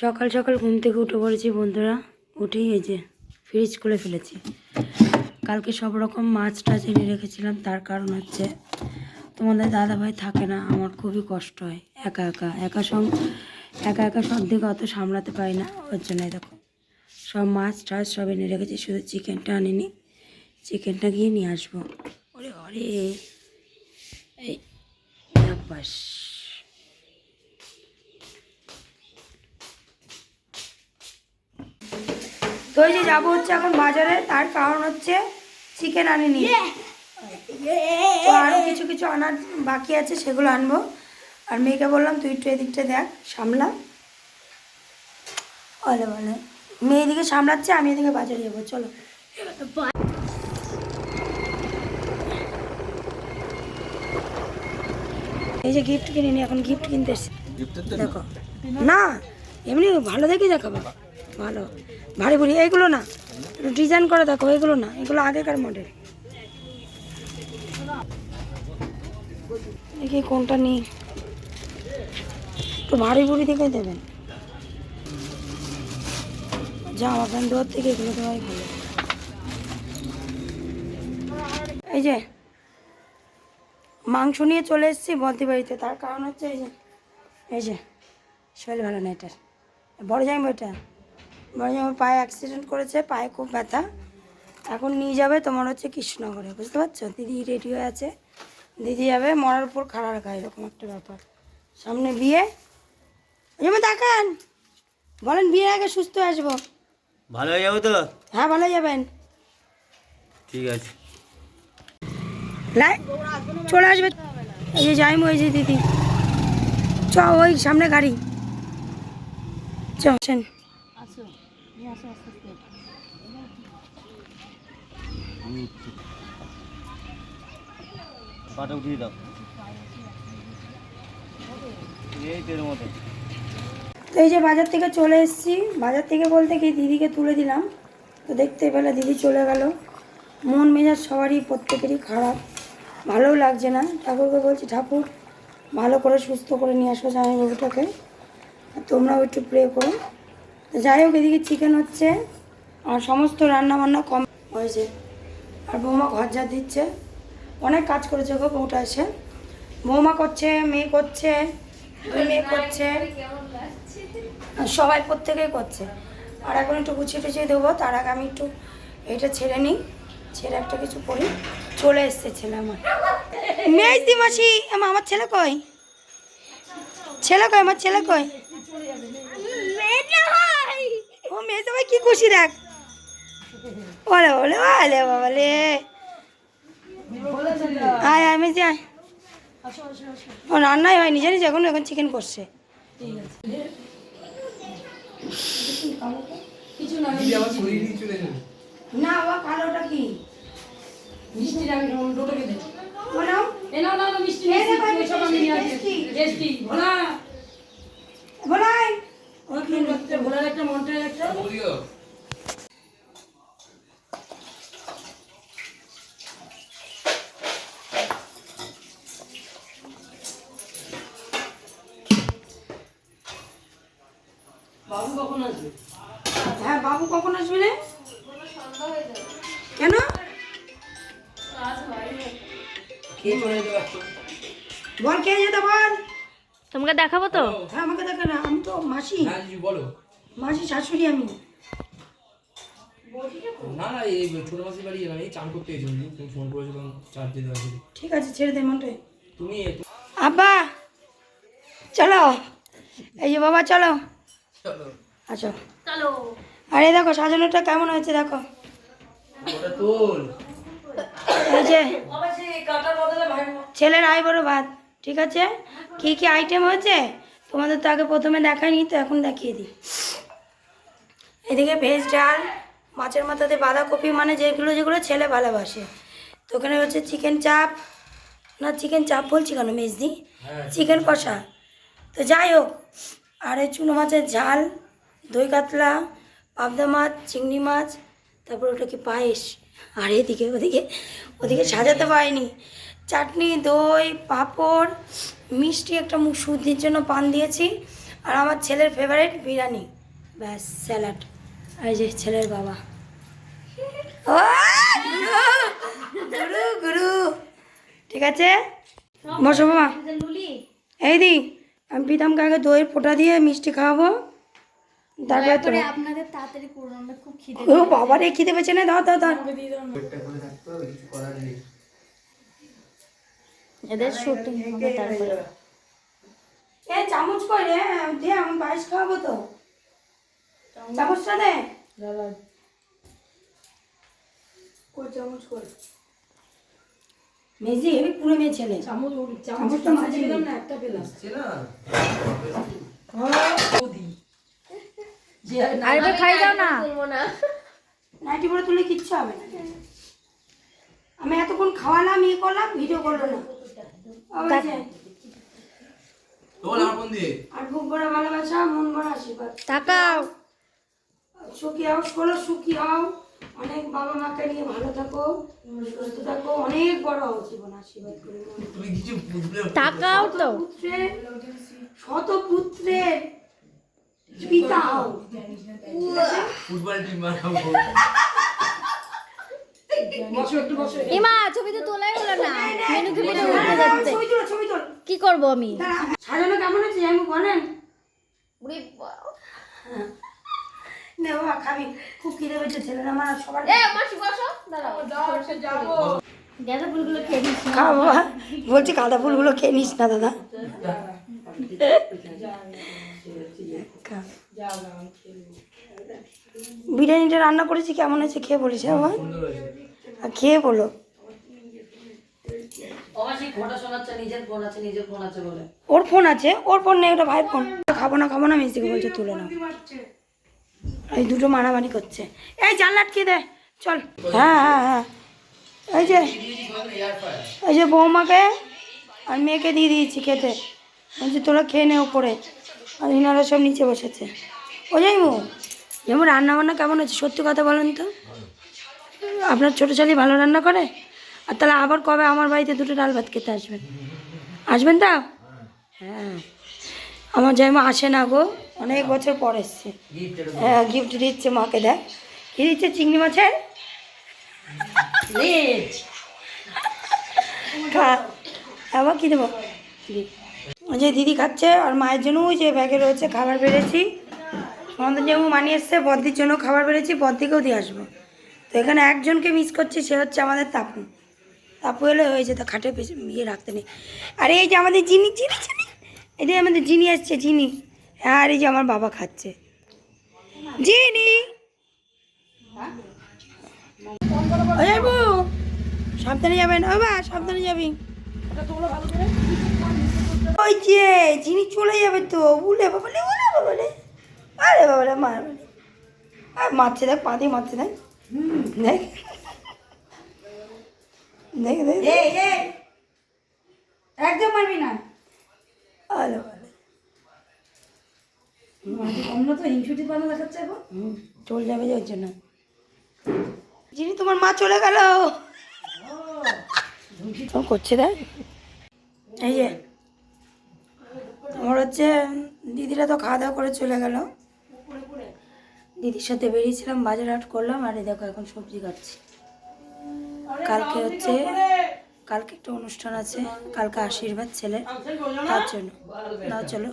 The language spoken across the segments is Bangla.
সকাল সকাল ঘুম থেকে উঠে পড়েছি বন্ধুরা। উঠেই এই যে ফ্রিজ খুলে ফেলেছি। কালকে সব রকম মাছ টাছ এনে রেখেছিলাম, তার কারণ হচ্ছে তোমাদের দাদাভাই থাকে না, আমার খুবই কষ্ট হয় একা একা। একা সং একা একা সব দিকে অত সামলাতে পারি না, ওর জন্য দেখো। সব মাছ টাছ সব এনে রেখেছি, শুধু চিকেনটা আনিনি চিকেনটা গিয়ে নিয়ে আসব। ওরে অরে এই বাস তো এই যে যাব হচ্ছে এখন বাজারে তার কারণ হচ্ছে চিকেন আনিনি। তো আরও কিছু কিছু আনার বাকি আছে সেগুলো আনব। আর মেয়েকে বললাম তুই একটু এদিকটা দেখ সামলা। বলে বলে মেয়ে এদিকে সামলাচ্ছে আমি এদিকে বাজারে যাব চলো। এই যে গিফট কিনিনি এখন গিফট কিনতে দেখো। না এমনি ভালো দেখে দেখাবো। ভালো। ভারী ভুড়ি এইগুলো না। ডিজাইন করে দেখো, এগুলো না। এগুলো আগেকার মডেল দেখি কোনটা নেই। একটু ভারী ভুড়ি দেখে দেবেন। জামা প্যান্ট দেওয়ার থেকে এগুলো দেওয়াই ভালো। এই যে, মাংস নিয়ে চলে এসেছি বদ্দি বাড়িতে। তার কারণ হচ্ছে এই যে এই যে, শরীর ভালো না এটার। বড় যাইব এটা বড় যাইব পায়ে অ্যাক্সিডেন্ট করেছে পায়ে খুব ব্যথা। এখন নিয়ে যাবে তোমার হচ্ছে কৃষ্ণনগরে বুঝতে পারছ? দিদি রেডি হয়ে আছে। দিদি যাবে মরার উপর খাড়া রাখা এরকম একটা ব্যাপার। সামনে বিয়ে। যেমন দেখান বলেন বিয়ের আগে সুস্থ আসব। ভালো হয়ে যাব তো? হ্যাঁ ভালো যাবেন। ঠিক আছে। লাই চলে আসবে। এই যে যাইমু এই যে দিদি। চ ওই সামনে গাড়ি। চ পাটা উঠিয়ে দাও এই তো এই যে বাজার থেকে চলে এসেছি। বাজার থেকে বলতে কি, দিদিকে তুলে দিলাম। তো দেখতে পেলে দিদি চলে গেল। মন মেজাজ সবারই, প্রত্যেকেরই খারাপ। ভালোও লাগছে না। ঠাকুরকে বলছি, ঠাকুর, ভালো করে সুস্থ করে নিয়ে আসো জামাইবাবুটাকে তোমরাও একটু প্রে করো। যাই হোক, এদিকে চিকেন হচ্ছে, আর সমস্ত রান্না বান্না কম হয়েছে। আর বৌমা ঘর যা দিচ্ছে। অনেক কাজ করেছে গো বউটা এসে। বৌমা করছে, মেয়ে করছে মেয়ে করছে। সবাই প্রত্যেকেই করছে। আর এখন একটু গুছিয়ে টুছিয়ে দেবো, তার আগে আমি একটু এটা ছেড়ে নিই। ছেড়ে একটা কিছু করি। চলে এসছে ছেলে আমার। মেজদি মাসি আমার ছেলে কই? ছেলে কই? আমার ছেলে কই? মেয়ে সবাই কি খুশি দেখ। বলে বলে বলে বাবালে। আয় আমি যাই ও রান্নাই হয়নি জানিস এখন এখন চিকেন করছে। না বাবা কালোটা কি? মিষ্টির আমি ডোটোকে দে বলো এ না না না মিষ্টি মিষ্টি দেখো, আমি নিয়ে আসি। মিষ্টি। মিষ্টি ভোলা বলাই তিন বছর ভোলার একটা মন্টার একটা বাবু কখন আসবে? হ্যাঁ বাবু কখন আসবে রে? কেন? বল কে যেতে বল? তোমাকে দেখাবো তো? হ্যাঁ আমাকে দেখা না আমি তো মাসি। বলো। মাসি শাশুড়ি আমি। না না এই ছোট মাসির বাড়ি এলাম এই চান করতে এসেছি তুমি ফোন করেছ চার্জ দিতে আসলে ঠিক আছে ছেড়ে দে মনটাই তুমি আব্বা চলো। এই যে বাবা চলো। আচ্ছা। চলো। আরে দেখো সাজানোটা কেমন হয়েছে দেখো। ওটা তোল এই যে ছেলের আই বড় ভাত। ঠিক আছে? কি কি আইটেম হয়েছে? তোমাদের তো আগে প্রথমে দেখাইনি তো এখন দেখিয়ে দিই। এদিকে ভেজ ডাল মাছের মাথাতে বাঁধাকপি মানে যেগুলো যেগুলো ছেলে ভালোবাসে। তো ওখানে হচ্ছে চিকেন চাপ না চিকেন চাপ বলছি কেন মেজদি? চিকেন কষা। তো যাই হোক আর এই চুনো মাছের ঝাল দই কাতলা পাবদা মাছ চিংড়ি মাছ তারপর ওটা কি পায়েস? আর এদিকে ওদিকে ওদিকে সাজাতে পারিনি। চাটনি দই পাঁপড় মিষ্টি একটা মুখ শুদ্ধির জন্য পান দিয়েছি। আর আমার ছেলের ফেভারিট বিরিয়ানি। ব্যাস স্যালাড আর যে ছেলের বাবা। গুরু ঠিক আছে? বসো বাবা। এই দি আমি প্রীতমকে কাকে দইয়ের ফোঁটা দিয়ে মিষ্টি খাওয়াবো। তারপরে তো আপনাদের তাড়াতাড়ি করুন খুব খিদে ও বাবা রে খিদে পেয়েছে না? দাও দাও দাও। এদের শুটিং হবে তারপরে। এ চামচ কই রে? দে আমি পায়েস খাওয়াবো তো। চামচটা দে। কই চামচ কই? মেজি হেবি পুরো মেয়ে ছেলে। চামচ চামচটা মাঝে দিলাম না একটা পেলাম। খাই দাও না। নাইটি পরে তুলে কিচ্ছু হবে না। আমি এতক্ষণ খাওয়ালাম ইয়ে করলাম ভিডিও করল না। আর বুক ভরা ভালোবাসা মন ভরা আশীর্বাদ। তাকাও। সুখী হও ষোলো সুখী হও। অনেক বাবা মাকে নিয়ে ভালো থাকো সুস্থ থাকো। অনেক বড় হও জীবন আশীর্বাদ করে তুমি কিছু তাকাও তো। শত পুত্রের পিতা হও। ফুটবল টিম বানাবো। বসো একটু বসো। ইমা ছবি তো তোলাই হলো না। মেনুকে মেনু উঠে যাচ্ছে। ছবি তোল কি করব আমি? সাজানো কেমন আছে আমি বলেন? নে বাবা খাবি। খুব খিদে পেয়েছে ছেলেরা আমার সবার গাঁদা ফুলগুলো খেয়ে নিস বাবা। বলছি গাঁদা ফুলগুলো খেয়ে নিস না দাদা। বিরিয়ানিটা রান্না করেছি কেমন আছে খেয়ে বলিস হ্যাঁ বাবা? আর খেয়ে বলো আমার সেই ঘোড়া শোনাচ্ছে নিজের ফোন আছে নিজের ফোন আছে বলে ওর ফোন আছে, ওর ফোন নেই, ওটা ভাই ফোন। খাব না খাব না মিস্ত্রিকে বলছে, তুলে নাও। এই দুটো মারামারি করছে। এই জানলা আটকে দে, চল। হ্যাঁ হ্যাঁ হ্যাঁ। এই যে এই যে বৌমাকে আর মেয়েকে দিয়ে দিয়েছি খেতে। বলছি, তোরা খেয়ে নে ওপরে। আর ইনারা সব নিচে বসেছে। ও যাইবো যেমন রান্না বান্না কেমন আছে সত্যি কথা বলেন তো। আপনার ছোটো ছেলে ভালো রান্না করে? আর তাহলে আবার কবে আমার বাড়িতে দুটো ডাল ভাত খেতে আসবেন? আসবেন তা? হ্যাঁ। আমার জামা আসে না গো অনেক বছর পর এসছে। হ্যাঁ গিফট দিচ্ছে মাকে দেখ। কী দিচ্ছে চিংড়ি মাছের? আবার কী দেবো? ওই যে দিদি খাচ্ছে আর মায়ের জন্য ওই যে ব্যাগে রয়েছে খাবার বেড়েছি। আমাদের যেমন মানিয়ে এসছে বদ্দির জন্য খাবার বেড়েছি বদ্দিকেও দিয়ে আসব। তো এখানে একজনকে মিস করছি সে হচ্ছে আমাদের তাপু তাপু এলে হয়েছে তো খাটে ইয়ে রাখতে নেই। আর এই যে আমাদের জিনি জিনি এই যে আমাদের জিনি আসছে, জিনি। আর এই যে আমার বাবা খাচ্ছে। জিনি! যাব সাবধানে যাবেন ও বা, সাবধানে যাবি। ওই যে, জিনি চলে যাবে তো, উলে বাবালে উলে বাবালে আরে বাবালে মার বাবালে আর মারছে দেখ, পা দিয়ে মারছে দেখ। দেখ। দেখ দেখ একদম মারবি না। আরে বাবালে তো হিংসুটি পানা দেখাচ্ছে এখন? চলে যাবে যে ওর জন্য। জিনি তোমার মা চলে গেল। করছে দেখ। এই যে আমার হচ্ছে দিদিরা তো খাওয়া দাওয়া করে চলে গেল। দিদির সাথে বেরিয়েছিলাম বাজার হাট করলাম আর দেখো এখন সবজি কাটছি। কালকে হচ্ছে কালকে একটা অনুষ্ঠান আছে কালকে আশীর্বাদ ছেলে তার জন্য। না চলো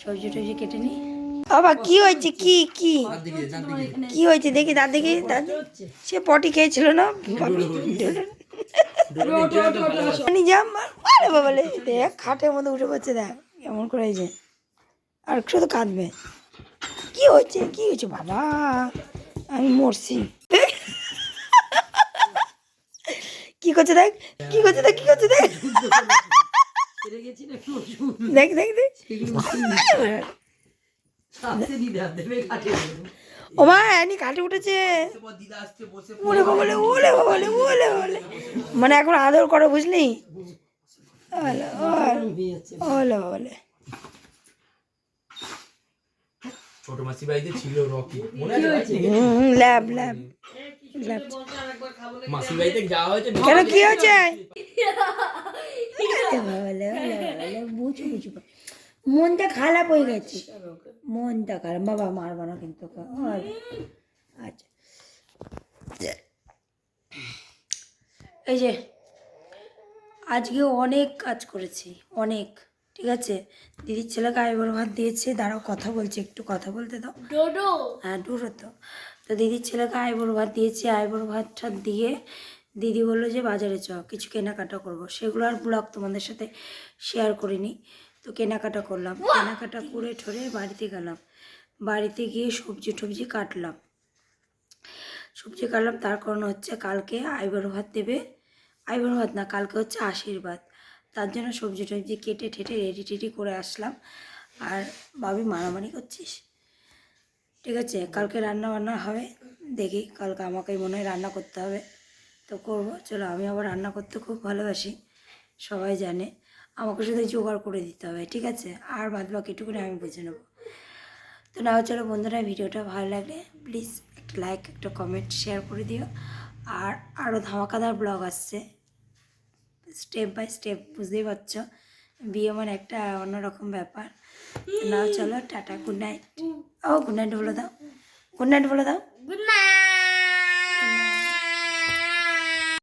সবজি টবজি কেটে নিই। বাবা কি হয়েছে? কি কি? কি হয়েছে? দেখি দাঁত দেখি দাঁত সে পটি খেয়েছিল না? নিজাম আরে বাবা লে, দেখ খাটের মধ্যে উঠে পড়ছে দেখ এমন করে এই যে। আর শুধু কাঁদবে। কি হয়েছে? কি হয়েছে? বাবা আমি মরছি। কি করছে দেখ? কি করছে দেখ? কি করছে দেখ? দেখ দেখ দেখ। ও মা এনি কাটে উঠেছে। ওলে বাবালে ওলে বাবালে ওলে বাবালে। মানে এখন আদর করো বুঝলি? ওলে ওলে ছোট মাসি বাড়িতে ছিল রকি। মনে আছে ল্যাব ল্যাব। কেন কি হয়েছে? মনটা খারাপ হয়ে গেছে। মনটা খারাপ। বাবা মারবো না কিন্তু আচ্ছা। এই যে আজকে অনেক কাজ করেছি অনেক। ঠিক আছে? দিদির ছেলেকে আইবর ভাত দিয়েছে দাঁড়াও কথা বলছে একটু কথা বলতে দাও। ডোডো। হ্যাঁ দূর হতো তো দিদির ছেলেকে আইবুড়ো ভাত দিয়েছি আইবুড়ো ভাতটা দিয়ে দিদি বলল যে বাজারে চ কিছু কেনাকাটা করব। সেগুলো আর ব্লগ তোমাদের সাথে শেয়ার করিনি। তো কেনাকাটা করলাম। কেনাকাটা করে ঠরে বাড়িতে গেলাম। বাড়িতে গিয়ে সবজি টবজি কাটলাম। সবজি কাটলাম তার কারণ হচ্ছে কালকে আইবুড়ো ভাত দেবে। আইবুড়ো ভাত না কালকে হচ্ছে আশীর্বাদ। তার জন্য সবজি টবজি কেটে ঠেটে রেডি টেডি করে আসলাম। আর ভাবি মারামারি করছিস? ঠিক আছে, কালকে রান্না বান্না হবে, দেখি কালকে আমাকেই মনে হয় রান্না করতে হবে। তো করব, চলো আমি আবার রান্না করতে খুব ভালোবাসি, সবাই জানে। আমাকে শুধু জোগাড় করে দিতে হবে, ঠিক আছে? আর বাদ বাকিটুকুনি আমি বুঝে নেব। তো নাও চলো বন্ধুরা, ভিডিওটা ভালো লাগলে প্লিজ একটা লাইক একটা কমেন্ট শেয়ার করে দিও। আর আরও ধামাকাদার ব্লগ আসছে। স্টেপ বাই স্টেপ বুঝতেই পারছ। বিয়ে আমার একটা অন্যরকম ব্যাপার। না চলো, টাটা গুড নাইট ও গুড নাইট বলে দাও। গুড নাইট বলে দাও। Good night